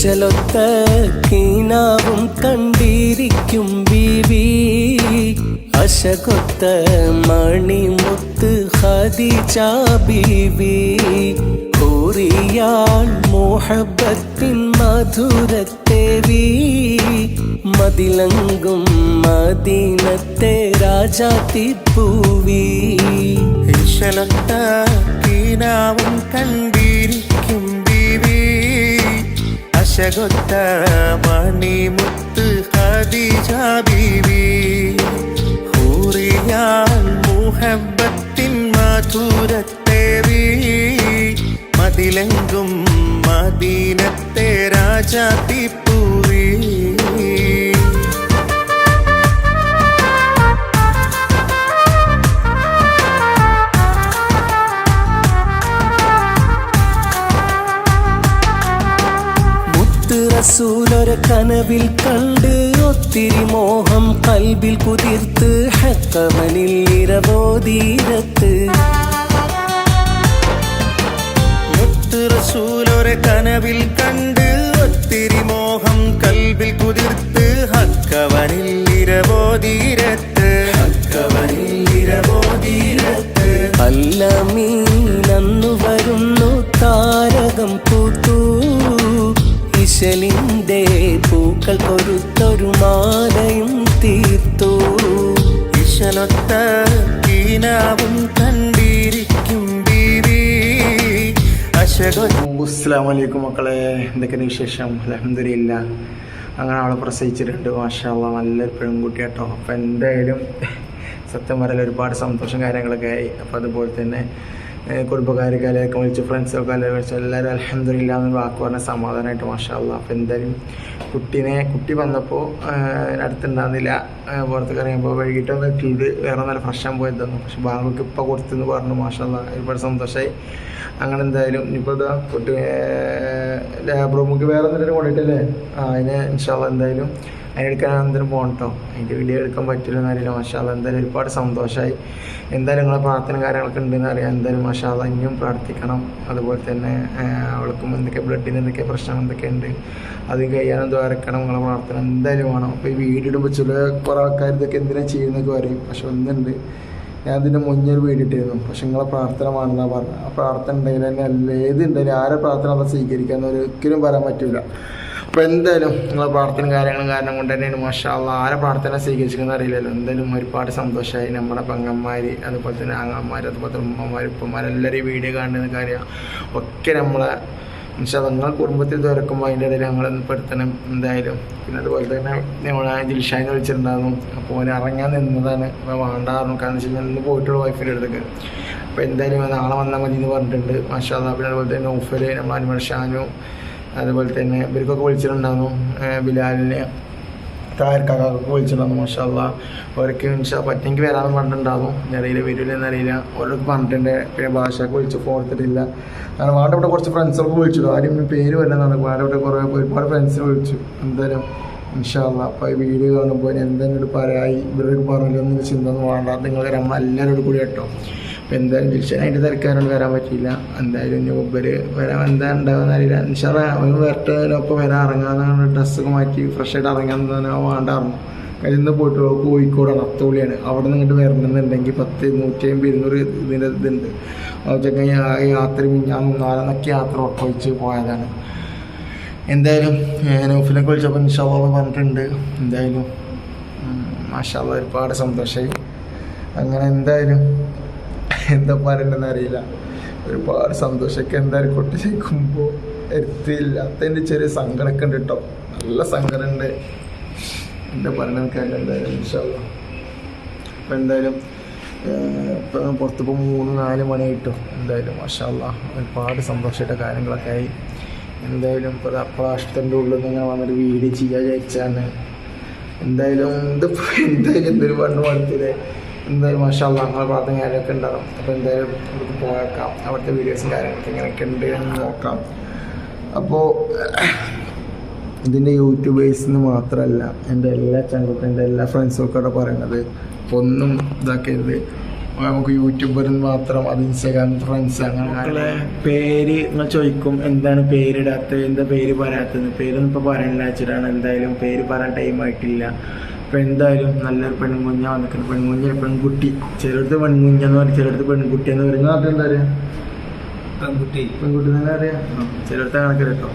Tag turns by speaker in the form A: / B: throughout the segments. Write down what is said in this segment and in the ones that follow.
A: ഇശലൊത്ത കീനാവും കണ്ടിരിക്കും ബീവി. അശകൊത്ത മണിമുത്ത് ഹദിജ ബീവി. കൂറിയാൾ മോഹബത്തിൻ മധുരത്തേവി. മതിലങ്കും മദീനത്തെ രാജാത്തിപ്പൂവി
B: ഇശലൊത്ത അശകൊത്ത മണിമുത്ത് ഖദീജ ബീവി. ഹൂറിയാൽ മുഹബത്തിൻ മധുരത്തേറി മതിലെങ്കും മദീനത്തെ രാജാത്തിപ്പൂവി
A: കനവിൽ കണ്ട് ഒത്തിരി മോഹം കൽബിൽ കുതിർത്ത് ഹക്കവനിൽ ഇരവോതീരത്ത്
B: മുത്ത് റസൂലൊരെ കനവിൽ കണ്ട്
C: അസ്സാം വലൈക്കും മക്കളെ. എന്തൊക്കെയാണ് വിശേഷം? അലഹമില്ല അങ്ങനെ അവളെ പ്രസവിച്ചിട്ടുണ്ട്. മാഷാള്ള നല്ലൊരു പെൺകുട്ടി കേട്ടോ അപ്പം എന്തായാലും സത്യം പറയാൻ ഒരുപാട് സന്തോഷം കാര്യങ്ങളൊക്കെ ആയി. അപ്പോൾ അതുപോലെ തന്നെ കുടുംബക്കാരൊക്കെ വിളിച്ച് ഫ്രണ്ട്സൊക്കെ വിളിച്ച് എല്ലാവരും അലഹമില്ല എന്ന് വാക്ക് പറഞ്ഞ സമാധാനമായിട്ട് മാഷാള്ള അപ്പം എന്തായാലും കുട്ടീനെ കുട്ടി വന്നപ്പോൾ അടുത്തുണ്ടാകുന്നില്ല പുറത്തേക്ക് ഇറങ്ങിയപ്പോൾ വൈകിട്ടൊന്ന് എത്തിയത് വേറെ നല്ല ഫ്രഷ് ആകാൻ പോയത് തന്നു. പക്ഷെ ബാങ്കൾക്ക് ഇപ്പോൾ കൊടുത്തെന്ന് പറഞ്ഞു മാഷാള്ള ഒരുപാട് സന്തോഷമായി അങ്ങനെ എന്തായാലും ഇപ്പോൾ ഇതാ കുട്ടി ലാബ് റൂമിക്ക് വേറെ എന്തെങ്കിലും കൊണ്ടിട്ടല്ലേ ആ അതിന് ഇൻഷാല്ല എന്തായാലും അതിനെടുക്കാൻ എന്തെങ്കിലും പോകണം അതിന്റെ വീഡിയോ എടുക്കാൻ പറ്റില്ലെന്ന് അറിയില്ല. മഷാല എന്തായാലും ഒരുപാട് സന്തോഷമായി എന്തായാലും നിങ്ങളെ പ്രാർത്ഥന കാര്യങ്ങളൊക്കെ ഉണ്ടെന്ന് അറിയാം. എന്തായാലും മഷാല ഇനിയും പ്രാർത്ഥിക്കണം. അതുപോലെ തന്നെ അവൾക്കും എന്തൊക്കെ ബ്ലഡിന് എന്തൊക്കെ പ്രശ്നം എന്തൊക്കെ ഉണ്ട് അത് കഴിയാനും ദ്വാരക്കണം നിങ്ങളെ പ്രാർത്ഥന എന്തായാലും വേണം. അപ്പോൾ ഈ വീഡിയോ ഇടുമ്പോൾ ചില കുറേ ആൾക്കാർ ഇതൊക്കെ എന്തിനാണ് ചെയ്യുന്നതൊക്കെ പറയും. പക്ഷെ ഒന്നുണ്ട്. ഞാൻ അതിന്റെ മുന്നേ ഒരു വീഡിയോ ഇട്ടിരുന്നു. പക്ഷെ നിങ്ങളെ പ്രാർത്ഥന വേണമെന്നാണ് പറഞ്ഞത്. ആ പ്രാർത്ഥന ഉണ്ടെങ്കിൽ തന്നെ അല്ല? ഏതുണ്ടെങ്കിലും ആരെ പ്രാർത്ഥന അവിടെ സ്വീകരിക്കാമെന്ന് ഒരിക്കലും പറയാൻ പറ്റില്ല അപ്പോൾ എന്തായാലും നിങ്ങളെ പ്രാർത്ഥന കാര്യങ്ങളും കാരണം കൊണ്ട് തന്നെയാണ് മാഷാള്ള ആരെ പ്രാർത്ഥന സ്വീകരിച്ചിരിക്കുന്ന അറിയില്ലല്ലോ. എന്തായാലും ഒരുപാട് സന്തോഷമായി നമ്മുടെ പെങ്ങന്മാർ അതുപോലെ തന്നെ ആങ്ങന്മാർ അതുപോലെ തന്നെ ഉമ്മമാർ ഉപ്പന്മാർ എല്ലാവരും വീഡിയോ കാണുന്ന കാര്യം ഒക്കെ നമ്മളെ പക്ഷേ നിങ്ങളെ കുടുംബത്തിൽ തുറക്കുമ്പോൾ അതിന്റെ ഇടയിൽ ഞങ്ങളൊന്ന് പെടുത്തണം എന്തായാലും. പിന്നെ അതുപോലെ തന്നെ നമ്മളെ ജിൽഷാനെ വിളിച്ചിട്ടുണ്ടായിരുന്നു. അപ്പോൾ ഓൻ ഇറങ്ങാൻ നിന്നതാണ്. അപ്പോൾ വേണ്ടായിരുന്നു കാരണം വെച്ച് കഴിഞ്ഞാൽ ഇന്ന് പോയിട്ടുള്ള വൈഫിന്റെ അടുത്തേക്ക്. അപ്പോൾ എന്തായാലും നാളെ വന്നാൽ മതി എന്ന് പറഞ്ഞിട്ടുണ്ട്. മാഷാ. പിന്നെ അതുപോലെ തന്നെ നൗഫൽ നമ്മൾ അനുമൽ ഷാനു അതുപോലെ തന്നെ ഇവർക്കൊക്കെ വിളിച്ചിട്ടുണ്ടായിരുന്നു ബിലാലിനെ. താരക്കാക്കൊക്കെ വിളിച്ചിട്ടുണ്ടായിരുന്നു മാഷാല്ല അവർക്ക് ഇൻഷാ പറ്റെങ്കിൽ വരാമെന്ന് പറഞ്ഞിട്ടുണ്ടാവും അറിയില്ല വരില്ല എന്നറിയില്ല. ഓരോക്ക് പറഞ്ഞിട്ടുണ്ട് പിന്നെ ഭാഷയൊക്കെ വിളിച്ച് ഫോർത്തിട്ടില്ല കാരണം വാണ്ട ഇവിടെ കുറച്ച് ഫ്രണ്ട്സൊക്കെ വിളിച്ചു ആരും പേര് വല്ലെന്നാണ് വാണ്ട ഇവിടെ കുറേ ഒരുപാട് ഫ്രണ്ട്സിനെ വിളിച്ചു. എന്തായാലും ഇൻഷാല്ല അപ്പോൾ ഈ വീഡിയോ കാണുമ്പോൾ എന്തെങ്കിലും പറയായി ഇവരോട് പറഞ്ഞില്ലെന്ന് ചിന്ത ഒന്നും വേണ്ട. നിങ്ങൾ നമ്മളെല്ലാവരോടും കൂടി കേട്ടോ. അപ്പോൾ എന്തായാലും ജിൽഷൻ അതിന്റെ വരാൻ പറ്റിയില്ല. എന്തായാലും ഇനി ഒബര് വരാൻ എന്താ ഉണ്ടാവുന്ന അറിയില്ല. നിഷാറ അവന് വേറിട്ടതിനൊപ്പം വരാൻ ഇറങ്ങാന്നാണ് ഡ്രസ്സൊക്കെ മാറ്റി ഫ്രഷ് ആയിട്ട് ഇറങ്ങാൻ തന്നെ വേണ്ടായിരുന്നു. ഇന്ന് പോയിട്ട് കോഴിക്കോടാണ് അത്തോളിയാണ് അവിടെ നിന്ന് ഇങ്ങോട്ട് വരണമെന്നുണ്ടെങ്കിൽ പത്ത് നൂറ്റി അമ്പത് ഇരുന്നൂറ് ഇതിന്റെ ഇതുണ്ട്. ചെക്കൻ യാത്ര ഞാൻ നാലെന്നൊക്കെ യാത്ര ഉറപ്പിച്ച് പോയതാണ്. എന്തായാലും നൗഫിനെ വിളിച്ചപ്പോൾ ഇൻഷാള്ള പറഞ്ഞിട്ടുണ്ട്. എന്തായാലും മാഷാള്ള ഒരുപാട് സന്തോഷമായി അങ്ങനെ എന്തായാലും എന്താ പറയണ്ടെന്ന് അറിയില്ല. ഒരുപാട് സന്തോഷമൊക്കെ എന്തായാലും കൊട്ടി ചേക്കുമ്പോൾ എത്തിയില്ലാത്തതിന്റെ ചെറിയ സങ്കടമൊക്കെ ഉണ്ട് കേട്ടോ നല്ല സങ്കടമുണ്ട്. എന്താ പറയണെന്ന് കാര്യം എന്തായാലും ഇൻഷാല്ല അപ്പം എന്തായാലും ഇപ്പം പുറത്തിപ്പോൾ മൂന്ന് നാല് മണി കിട്ടും എന്തായാലും മാഷാല്ല ഒരുപാട് സന്തോഷമായിട്ട് കാര്യങ്ങളൊക്കെ ആയി. എന്തായാലും ഇപ്പോൾ അപ്രാഷ്ടന്റെ ഉള്ളിൽ നിന്ന് വന്നൊരു വീഡിയോ ചെയ്യാൻ വിചാരിച്ചാണ്. എന്തായാലും ഇതിപ്പോൾ എന്തായാലും എന്തൊരു പണ്ട് മടുത്തില്ലേ എന്തായാലും മാഷാള്ള അങ്ങനെ പ്രാർത്ഥന കാര്യമൊക്കെ ഉണ്ടാകും. അപ്പോൾ എന്തായാലും നമുക്ക് പോയേക്കാം. അവിടുത്തെ വീഡിയോസും കാര്യങ്ങളൊക്കെ എങ്ങനെയൊക്കെ ഉണ്ട് എന്ന് നോക്കാം. അപ്പോൾ ഇതിന്റെ യൂട്യൂബേഴ്സിന് മാത്രമല്ല എന്റെ എല്ലാ ചങ്കുക്കും എന്റെ എല്ലാ ഫ്രണ്ട്സും ഒക്കെ പറയുന്നത് ഒന്നും ഇതാക്കരുത്. നമുക്ക് യൂട്യൂബറിൽ മാത്രം അത് ഇൻസ്റ്റാഗ്രാം ഫ്രണ്ട്സ് അങ്ങനെ പേര് നിങ്ങൾ ചോദിക്കും എന്താണ് പേരിടാത്തത്? എന്താ പേര് പറയാത്തത്? പേരൊന്നും ഇപ്പോൾ പറയാനില്ല വെച്ചിട്ടാണ് എന്തായാലും പേര് പറയാൻ ടൈം ആയിട്ടില്ല. അപ്പോൾ എന്തായാലും നല്ലൊരു പെൺകുഞ്ഞ വന്നിട്ട് പെൺകുഞ്ഞ പെൺകുട്ടി. ചിലടത്ത് പെൺകുഞ്ഞ എന്ന് പറയും ചിലടത്ത് പെൺകുട്ടി എന്ന് പറയുന്നത് അത് എന്താ അറിയാം?
D: പെൺകുട്ടി.
C: പെൺകുട്ടി തന്നെ അറിയാം. ചിലടത്ത് കണക്ക് കേട്ടോ.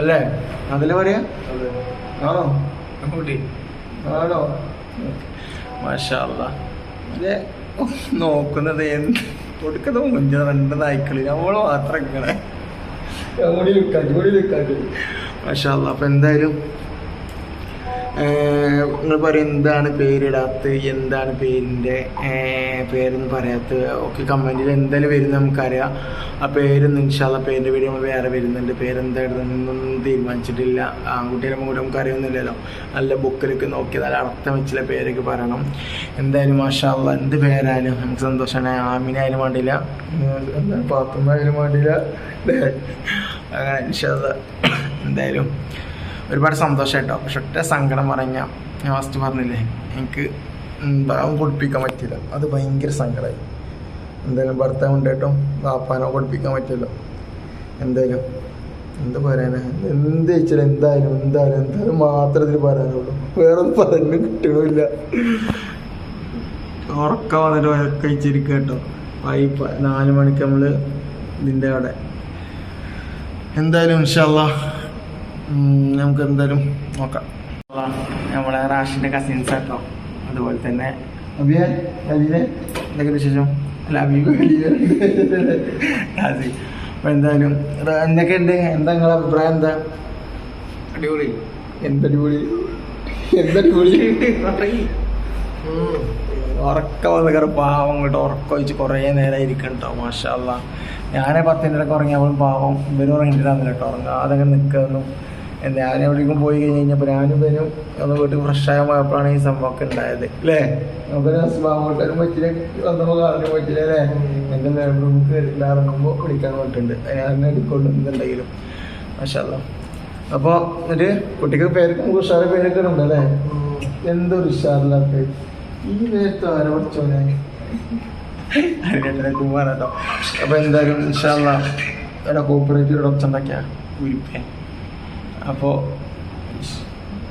C: അല്ലേ? അതിൽ പറയാ? ആണോ?
D: പെൺകുട്ടി.
C: ആണോ? മാഷാല്ല. അതെ നോക്കുന്നത് എന്ത്? കൊടുക്കുന്നത് മുഞ്ച രണ്ട് നായ്ക്കളി. നമ്മൾ മാത്രം ഇങ്ങനെ. മാഷാല്ല. അപ്പൊ എന്തായാലും നിങ്ങൾ പറയും എന്താണ് പേരിടാത്തത്? എന്താണ് പേരിന്റെ പേരൊന്നും പറയാത്തത്? ഒക്കെ കമന്റിൽ എന്തായാലും വരും നമുക്കറിയാം. ആ പേരൊന്നും ഇൻഷാല്ല പേരിന്റെ വീഡിയോ നമ്മൾ വേറെ വരുന്നുണ്ട്. പേരെന്തായിരുന്നൊന്നും തീരുമാനിച്ചിട്ടില്ല. ആൺകുട്ടിയുടെ കൂടെ നമുക്ക് അറിയുന്നില്ലല്ലോ നല്ല ബുക്കിലൊക്കെ നോക്കി നല്ല അർത്ഥം വെച്ചുള്ള പേരൊക്കെ പറയണം. എന്തായാലും മാഷാല്ല എന്ത് പേരായാലും നമുക്ക് സന്തോഷമാണ് ആമിനായാലും വേണ്ടില്ല പാത്തുമ്മായാലും വേണ്ടില്ല ല്ലേ? അങ്ങനെ ഇൻഷാല്ല എന്തായാലും ഒരുപാട് സന്തോഷം കേട്ടോ പക്ഷെ ഒറ്റ സങ്കടം പറഞ്ഞ ഞാൻ ഫസ്റ്റ് പറഞ്ഞില്ലേ എനിക്ക് ഭാവം കുടിപ്പിക്കാൻ പറ്റില്ല അത് ഭയങ്കര സങ്കടമായി എന്തായാലും ഭർത്താവ് ഉണ്ടായിട്ടും വാപ്പാനോ കുടിപ്പിക്കാൻ പറ്റില്ല എന്തായാലും എന്താ പറയാനാ? എന്ത് ചോദിച്ചാലും എന്തായാലും എന്തായാലും എന്തായാലും മാത്രം ഇതിൽ പറയാനുള്ളൂ. വേറെ ഒന്നും പറഞ്ഞു കിട്ടണില്ല ഉറക്കം വന്നിട്ട് ഉറക്കഴിച്ചിരിക്കുക കേട്ടോ. ഈ നാല് മണിക്ക് നമ്മൾ ഇതിന്റെ അവിടെ. എന്തായാലും ഇൻഷാല്ല നമുക്ക് എന്തായാലും നോക്കാം. നമ്മളെ റാഷിന്റെ കസിൻസ് ആട്ടോ. അതുപോലെ തന്നെ എന്തൊക്കെ വിശേഷം? അല്ല അബീബ് റാസി അപ്പോൾ എന്തായാലും എന്തൊക്കെയുണ്ട്? എന്താ നിങ്ങളുടെ അഭിപ്രായം? എന്താ?
D: അടിപൊളി.
C: എന്തടിപൊളി? എന്തടിപൊളി? ഉറക്കം വന്ന് കയറി പാവം ഇങ്ങോട്ട് ഉറക്കം വെച്ച് കുറേ നേരം ഇരിക്കണം കേട്ടോ മാഷാല്ല ഞാനേ പത്തിനൊക്കെ ഉറങ്ങിയപ്പോൾ പാവം ഇവരും ഉറങ്ങിയിട്ടില്ല കേട്ടോ ഉറങ്ങാതെ അങ്ങനെ നിൽക്കുന്നു ഞാൻ എവിടേക്കും പോയി കഴിഞ്ഞ് കഴിഞ്ഞപ്പോൾ ഞാനും ഇവരും ഒന്ന് വീട്ടിൽ ഫ്രഷായ പോയപ്പോഴാണ് ഈ സംഭവമൊക്കെ ഉണ്ടായത്. അല്ലേ നമുക്ക് ബാബോട്ടാരും പറ്റില്ല വന്നപ്പോൾ കാണാനും പറ്റില്ല അല്ലേ എന്റെ റൂമിൽ എല്ലാം ഇറങ്ങുമ്പോൾ വിളിക്കാൻ പറ്റുന്നുണ്ട് ഞാൻ എടുക്കൊണ്ട് എന്തുണ്ടെങ്കിലും. മാഷാല്ല അപ്പോൾ ഒരു കുട്ടിക്ക് പേര് നമുക്ക് ഉഷാറ് പേരൊക്കെ ഉണ്ട് അല്ലേ എന്തൊരു ഉഷാറില്ലാത്ത ഈ നേരത്തെ ആരെ പഠിച്ചോനെ ഞാൻ അപ്പൊ എന്തായാലും ഇൻഷാല്ല കോപ്പറേറ്റീവ് ഒച്ചുണ്ടാക്കിയ ഉരുപ്പേ. അപ്പോൾ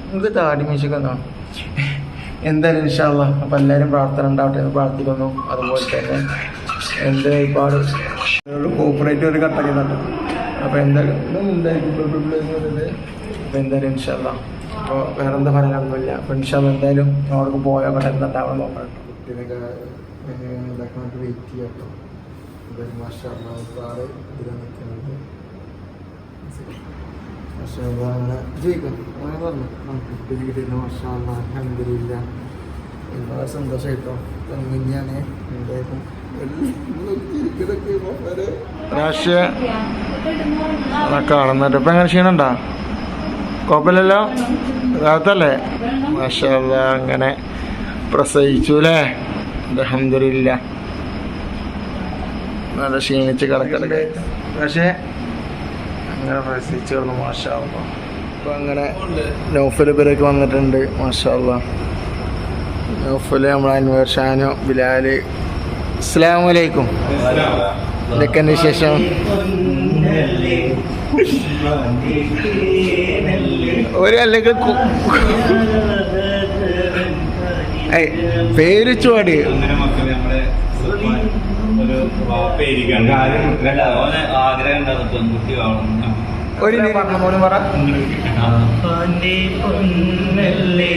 C: നിങ്ങൾക്ക് താടി മീശൊക്കെ എന്തായാലും ഇൻഷാല്ല അപ്പോൾ എല്ലാവരും പ്രാർത്ഥന ഉണ്ടാവട്ടെ എന്ന് പ്രാർത്ഥിക്കുന്നു. അതുപോലെ തന്നെ എന്റെ ഒരുപാട് കോപ്പറേറ്റീവ് ഒരു കട്ടൊക്കെ തട്ടോ അപ്പോൾ എന്തായാലും എന്തായാലും അപ്പോൾ എന്തായാലും ഇൻഷാല്ല അപ്പോൾ വേറെ എന്താ പറയാനൊന്നുമില്ല. അപ്പോൾ ഇൻഷാല്ല എന്തായാലും അവിടെ പോയാൽ അവിടെ എന്താവണം നോക്കാം വെയിറ്റ് ചെയ്യാം കേട്ടോ എന്തായാലും മാഷാ ജയിക്കും. അങ്ങനെ പറഞ്ഞു. എങ്ങനെ ക്ഷീണുണ്ടോ? കുഴപ്പമില്ലല്ലോ രാത്തല്ലേ മാഷല്ല അങ്ങനെ പ്രസവിച്ചു അല്ലേ അലഹമില്ല നല്ല ക്ഷീണിച്ച് കിടക്കണ്ടേ പക്ഷേ അങ്ങനെ പ്രസവിച്ച് കിടന്നു മാഷാള്ള അപ്പം അങ്ങനെ നൗഫൽ ഇവരൊക്കെ വന്നിട്ടുണ്ട് മാഷാവുക നൗഫൽ നമ്മളെ അൻവർ ഷാനോ ബിലാൽ. അസ്സാം വലൈക്കും ഇതൊക്കെ വിശേഷം? ഒരു അല്ലെങ്കിൽ പേര് ചുവടി.
E: ഒരു വാപ്പയായിരിക്കാണ് ഓന് ആഗ്രഹം ഉണ്ടായിരുന്നു പെൺകുട്ടി
C: ഒരു പറഞ്ഞു മോനും പറ.
A: അപ്പാന്റെ പൊന്നല്ലേ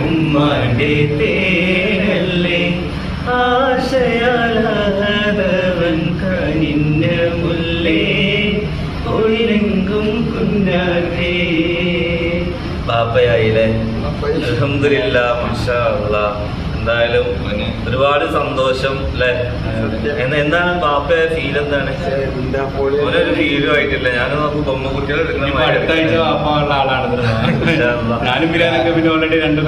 A: ഉമ്മാന്റെ തേനല്ലേ ആശയാലാതവൻ കനിന്ന മുല്ലേ ഒഴിലെങ്കും കുഞ്ഞാറ്റേ. ബാപ്പയായില്ലേ? അൽഹംദുലില്ല മാഷാ. എന്തായാലും ഒരുപാട് സന്തോഷം അല്ലേ എന്ന് എന്താണ് ബാപ്പയുടെ ഫീൽ എന്താണ്?
E: ഓനൊരു ഫീലും ആയിട്ടില്ല. ഞാൻ നോക്കും ബൊമ്മ
D: ഉള്ള ആളാണ് ഞാനും പിന്നെ ഓൾറെഡി രണ്ട്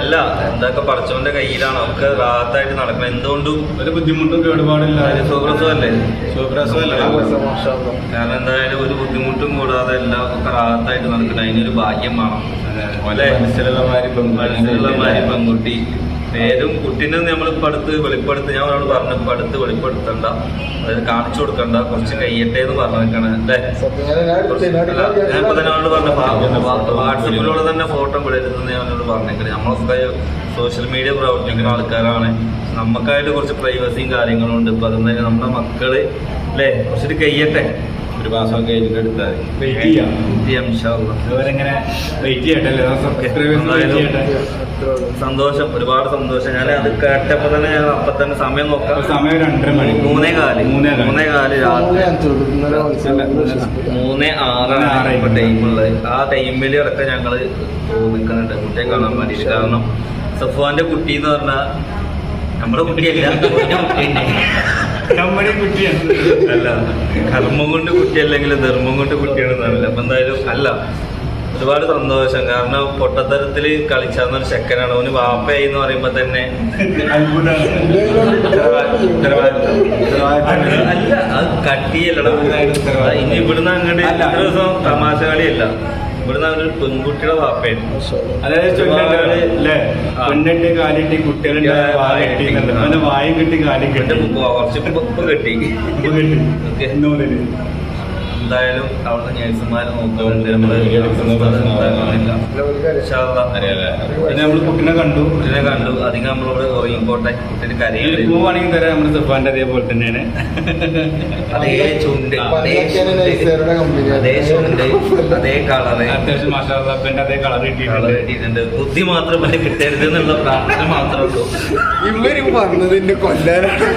E: അല്ല എന്തൊക്കെ പഠിച്ചവന്റെ കയ്യിലാണ്. ഒക്കെ റാത്തായിട്ട് നടക്കണം. എന്തുകൊണ്ടും
D: ഒരു ബുദ്ധിമുട്ടും കേടുപാടില്ല
E: സുഖപ്രസവല്ലേ
D: സുഖപ്രസവല്ല
E: കാരണം എന്തായാലും ഒരു ബുദ്ധിമുട്ടും കൂടാതെ എല്ലാം ഒക്കെ റാത്തായിട്ട് നടക്കണം അതിനൊരു ഭാഗ്യം വേണം. അല്ലേ?
D: മനസ്സിലുള്ള മാതിരി
E: പെൺകുട്ടി.
A: പേരും കുട്ടീനെ നമ്മൾ ഇപ്പൊ അടുത്ത് വെളിപ്പെടുത്ത് ഞാൻ അവരോട് പറഞ്ഞു ഇപ്പൊ അടുത്ത് വെളിപ്പെടുത്തണ്ട. അതായത് കാണിച്ചു കൊടുക്കണ്ട. കുറച്ച് കഴിയട്ടെ എന്ന് പറഞ്ഞേക്കാണ് അല്ലേ? ഇപ്പൊ തന്നെ അവനോട് പറഞ്ഞു വാട്സപ്പിലൂടെ തന്നെ ഫോട്ടോ വിടരുതെന്ന് ഞാൻ അവനോട് പറഞ്ഞേക്കണേ. നമ്മളൊക്കെ സോഷ്യൽ മീഡിയ പ്രവർത്തിക്കുന്ന ആൾക്കാരാണ്. നമുക്കായിട്ട് കുറച്ച് പ്രൈവസിയും കാര്യങ്ങളും ഉണ്ട്. ഇപ്പൊ അതൊന്നും തന്നെ നമ്മുടെ മക്കൾ അല്ലേ? കുറച്ചിട്ട് കഴിയട്ടെ.
E: ഒരു മാസം കഴിഞ്ഞിട്ട് എടുത്താൽ
D: വെയിറ്റ് ചെയ്യാം. ഇവരെങ്ങനെ വെയിറ്റ് ചെയ്യട്ടെ.
A: സന്തോഷം ഒരുപാട് സന്തോഷം. ഞാൻ അത്. കേട്ടപ്പോ തന്നെ ഞാൻ അപ്പൊ തന്നെ സമയം നോക്കാം.
D: സമയം രണ്ടര മണി.
A: മൂന്നേ കാൽ.
D: മൂന്നേ കാൽ.
A: മൂന്നേ കാൽ രാത്രി. മൂന്നേ ആറാണ്
D: ആറായി.
A: ഇപ്പൊ ടൈമുള്ളത് ആ ടൈമിൽ അടക്കം ഞങ്ങൾ നിൽക്കുന്നുണ്ട് കുട്ടിയെ കാണാൻ വേണ്ടിയിട്ട്. കാരണം സഫ്വാന്റെ കുട്ടി എന്ന് പറഞ്ഞാൽ നമ്മുടെ കുട്ടിയല്ല കുട്ടിയുണ്ട്
D: നമ്മുടെ കുട്ടിയാണ്
A: അല്ല കർമ്മം കൊണ്ട് കുട്ടിയല്ലെങ്കിൽ ധർമ്മം കൊണ്ട് കുട്ടിയാണെന്നാണല്ലോ അപ്പൊ എന്തായാലും അല്ല ഒരുപാട് സന്തോഷം. കാരണം പൊട്ടത്തരത്തിൽ കളിച്ചാന്നൊരു ചെക്കനാണ്. അവന് വാപ്പയായി എന്ന് പറയുമ്പോ തന്നെ അല്ല അത് കട്ടിയല്ലടാ. ഇനി ഇവിടുന്ന് അങ്ങോട്ട് എത്ര ദിവസം തമാശ കളിയല്ല. ഇവിടുന്ന് അവനൊരു പെൺകുട്ടിയുടെ വാപ്പയായിരുന്നു.
D: പെണ്ണിട്ട് കാലിട്ട് കുട്ടികളുടെ വായ കെട്ടി കാലും കിട്ടി.
A: കുറച്ച് കെട്ടി.
D: കെട്ടി.
A: എന്തായാലും അവിടുത്തെ നേഴ്സുമാരെ നോക്കുന്നുണ്ട് നമ്മൾ ഇൻഷാ അള്ളാ.
D: പിന്നെ നമ്മൾ കുട്ടിനെ കണ്ടു.
A: കുട്ടിനെ കണ്ടു. അധികം നമ്മളോട് ഉറങ്ങിക്കോട്ടെ കുട്ടിന് കരയില്ല
D: പോവാണെങ്കിൽ തരാം. നമ്മുടെ സഫാന്റെ അതേപോലെ തന്നെയാണ്.
A: അതേ ചുണ്ട്. അതേ. ചുണ്ട്. അതേ കളർ കളറ്.
D: അത്യാവശ്യം മാഷാപ്പന്റെ അതേ കളർ കിട്ടിയിട്ടുണ്ട്.
A: ബുദ്ധി മാത്രം മറ്റേ കിട്ടരുത് എന്നുള്ള പ്രാർത്ഥന മാത്രമേ ഉള്ളൂ.
C: ഇവർ പറഞ്ഞതിന്റെ കൊല്ലാനാണ്.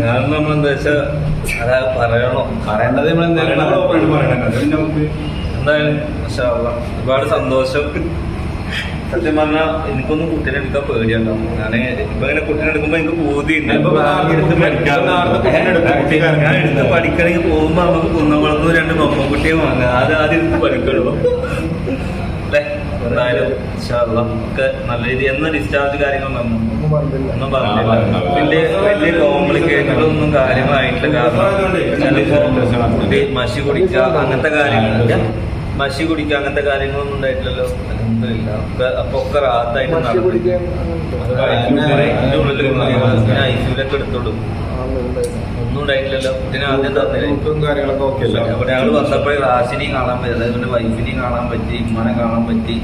A: ഞാൻ നമ്മളെന്താ വെച്ചാ അതാ പറയണോ.
E: പറയേണ്ടത് നമ്മൾ
A: എന്തായാലും ഒരുപാട് സന്തോഷം. സത്യം പറഞ്ഞാൽ എനിക്കൊന്നും കുട്ടീനെ എടുക്കാൻ പേടിയുണ്ടോ ഞാൻ ഇപ്പൊ ഇങ്ങനെ കുട്ടീനെ എടുക്കുമ്പോ എനിക്ക്
D: എടുത്ത്
A: ഞാൻ എടുത്ത് പഠിക്കണമെങ്കിൽ പോകുമ്പോ നമുക്ക് കുന്നംകുളത്ത് രണ്ട് മൊമ്മക്കുട്ടിയെ വാങ്ങാം. അത് ആദ്യം എടുത്ത് പഠിക്കുള്ളൂ എന്തായാലും ഇൻഷാ അള്ളാ, ഒക്കെ നല്ല രീതി. എന്ന ഡിസ്ചാർജ് കാര്യങ്ങൾ വന്നു ഒന്നും പറഞ്ഞില്ല വലിയ വലിയ കോംപ്ലിക്കേറ്റഡൊന്നും കാര്യങ്ങളായിട്ടില്ല. കാരണം മഷി കുടിക്കുക അങ്ങനത്തെ കാര്യങ്ങളില്ല മഷി കുടിക്കുക അങ്ങനത്തെ കാര്യങ്ങളൊന്നും ഉണ്ടായിട്ടില്ലല്ലോ. ഒക്കെ അപ്പൊ ഒക്കെ റാത്തായിട്ട് എടുത്തോളൂ ഒന്നും ഉണ്ടായിട്ടില്ലല്ലോ. ആദ്യം തന്നില്ല? ഞങ്ങൾ വന്നപ്പോഴേ കാണാൻ പറ്റി വൈഫിനെയും കാണാൻ പറ്റി ഉമ്മാനെ കാണാൻ പറ്റി.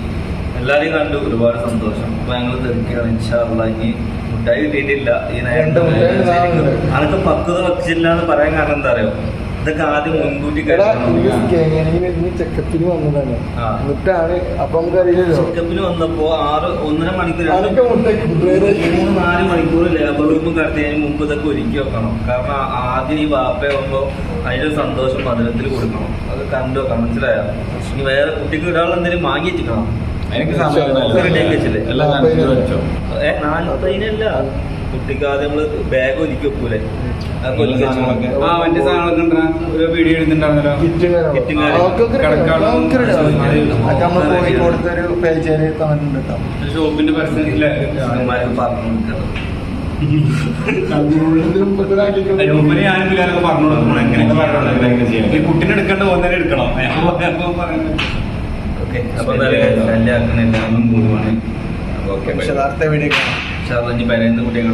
A: എല്ലാരെയും കണ്ടു. ഒരുപാട് സന്തോഷം. അപ്പൊ ഞങ്ങൾ തെറിക്കാണ് ഇൻഷാല്ല ഇനി മുട്ടായി കിട്ടിയിട്ടില്ല. ഈ
C: നാളുണ്ട്.
A: അനക്ക് പക്വത വെച്ചില്ല എന്ന് പറയാൻ കാരണം എന്താ അറിയോ? ഇതൊക്കെ ആദ്യം മുൻകൂട്ടി
C: ചെക്കപ്പിന് വന്നതാണ്. എന്നിട്ടാണ് അപ്പൊ നമുക്കറിയില്ലല്ലോ
A: ചെക്കപ്പിന് വന്നപ്പോ ആറ് ഒന്നര മണിക്കൂർ മൂന്ന് നാല് മണിക്കൂർ ലേബർ റൂം കടത്തിയതിന് മുമ്പ് ഇതൊക്കെ ഒരുക്കി വെക്കണം. കാരണം ആദ്യം ഈ വാപ്പയാകുമ്പോ അതിന്റെ സന്തോഷം മധുരത്തിൽ കൊടുക്കണം. അത് കണ്ടു? വെക്കണം മനസ്സിലായോ? ഇനി വേറെ കുട്ടിക്ക് ഒരാൾ എന്തെങ്കിലും വാങ്ങി വെച്ചിക്കണം
E: എനിക്ക്
A: നാൽപ്പതിനല്ല കുട്ടിക്ക് ആദ്യം നമ്മൾ ബാഗ് ഒരുക്കി വെക്കൂലേ?
D: ആ വണ്ടി സാധനങ്ങളൊക്കെ ഉണ്ടാ ഒരു വീഡിയോ
C: ഒരു
D: ഷോപ്പിന്റെ
A: പറഞ്ഞു കൊടുക്കണം.
D: രൂപന് ഞാനും പിള്ളേരൊക്കെ പറഞ്ഞു കൊടുക്കണം എങ്ങനെയൊക്കെ പറഞ്ഞു ഈ കുട്ടീനെ എടുക്കേണ്ട ഒന്നര എടുക്കണം.
A: ഓക്കെ അപ്പൊ പോവാണ്
E: ഓക്കെ
C: പക്ഷെ നേരത്തെ വീഡിയോ
A: പക്ഷെ കുട്ടിയെ